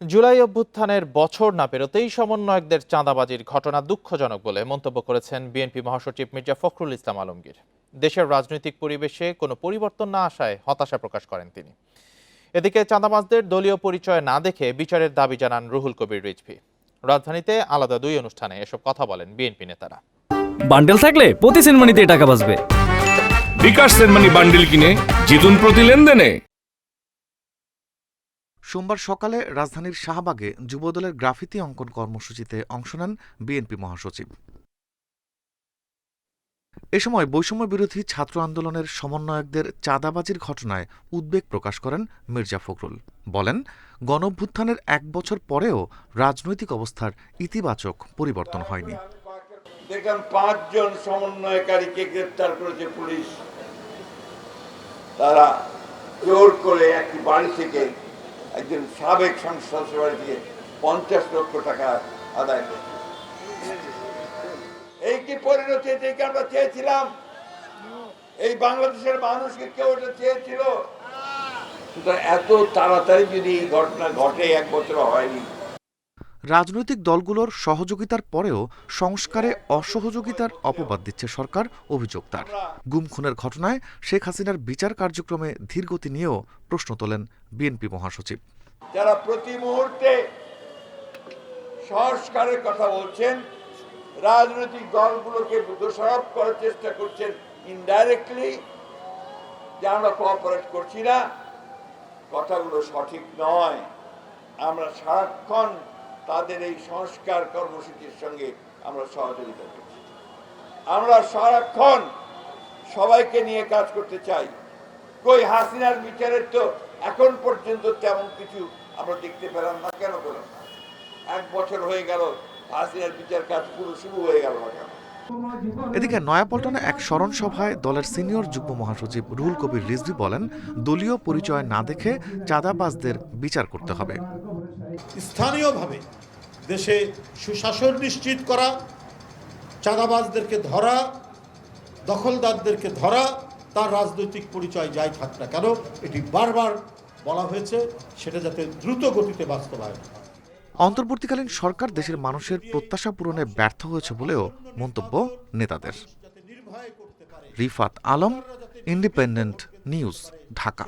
জুলাই অভ্যুত্থানের বছর না পেরোতেই সমন্বয়কদের চাঁদাবাজির ঘটনা দুঃখজনক বলে মন্তব্য করেছেন বিএনপি মহাসচিব মির্জা ফখরুল ইসলাম আলমগীর। দেশের রাজনৈতিক পরিবেশে কোনো পরিবর্তন না আসায় হতাশা প্রকাশ করেন তিনি। এদিকে চাঁদাবাজদের দলীয় পরিচয় না দেখে বিচারের দাবি জানান রুহুল কবির রিজভি। রাজধানীতে আলাদা দুই অনুষ্ঠানে এসব কথা বলেন বিএনপি নেতারা। বান্ডেল থাকলে প্রতি সেনমানিতে টাকা বাঁচবে। বিকাশ সেনমানি বান্ডিল কিনে জিতুন প্রতি লেনদেনে। সোমবার সকালে রাজধানীর শাহবাগে যুবদলের গ্রাফিতি অঙ্কন কর্মসূচিতে অংশ নেন বিএনপি মহাসচিব। এ সময় বৈষম্য বিরোধী ছাত্র আন্দোলনের সমন্বয়কদের চাঁদাবাজির ঘটনায় উদ্বেগ প্রকাশ করেন মির্জা ফখরুল। বলেন, গণভ্যুত্থানের এক বছর পরেও রাজনৈতিক অবস্থার ইতিবাচক পরিবর্তন হয়নি। পাঁচজন সমন্বয়কারীকে গ্রেপ্তার করেছে পুলিশ। তারা জোর করে একটি বাড়ি থেকে একজন সাবেক সংসদ সদস্য দিয়ে পঞ্চাশ লক্ষ টাকা আদায় করছে। এই কি পরিণতি এটাকে আমরা চেয়েছিলাম? এই বাংলাদেশের মানুষকে কেউ এটা চেয়েছিল? এত তাড়াতাড়ি যদি এই ঘটনা ঘটে, এক বছর হয়নি রাজনৈতিক দলগুলোর সহযোগিতার পরেও সংস্কারে অসহযোগিতার অপবাদ দিচ্ছে সরকার, অভিযোগ তার। গুম খুনের ঘটনায় শেখ হাসিনার বিচার কার্যক্রমে ধীরগতি নিয়েও প্রশ্ন তোলেন বিএনপি মহাসচিব। যারা প্রতি মুহূর্তে সংস্কারের কথা বলছেন, রাজনৈতিক দলগুলোকে দোষারোপ করার চেষ্টা করছেন ইনডাইরেক্টলি যে আমরা কোঅপারেট করছি না, কথাগুলো সঠিক নয়। আমরা সারাক্ষণ তাদের এই সংস্কার কর্মসূচির সঙ্গে আমরা সহযোগিতা করছি। আমরা সারাক্ষণ সবাইকে নিয়ে কাজ করতে চাই। কই হাসিনার বিচারের তো এখন পর্যন্ত তেমন কিছু আমরা দেখতে পেলাম না, কেন পেলাম না? এক বছর হয়ে গেল, হাসিনার বিচার কাজ পুরো শুরু হয়ে গেল না কেন? এদিকে নয়াপল্টনে এক স্মরণ সভায় দলের সিনিয়র যুগ্ম মহাসচিব রুহুল কবির রিজভি বলেন, দলীয় পরিচয় না দেখে চাঁদাবাজদের বিচার করতে হবে। স্থানীয়ভাবে দেশে সুশাসন নিশ্চিত করা চাঁদাবাজদেরকে ধরা দখলদারদেরকে ধরা তার রাজনৈতিক পরিচয় যাই থাক না কেন এটি বারবার বলা হয়েছে সেটা যাতে দ্রুত গতিতে বাস্তবায়ন অন্তর্বর্তীকালীন সরকার দেশের মানুষের প্রত্যাশা পূরণে ব্যর্থ হয়েছে বলেও মন্তব্য নেতাদের। Rifat Alam independent news Dhaka.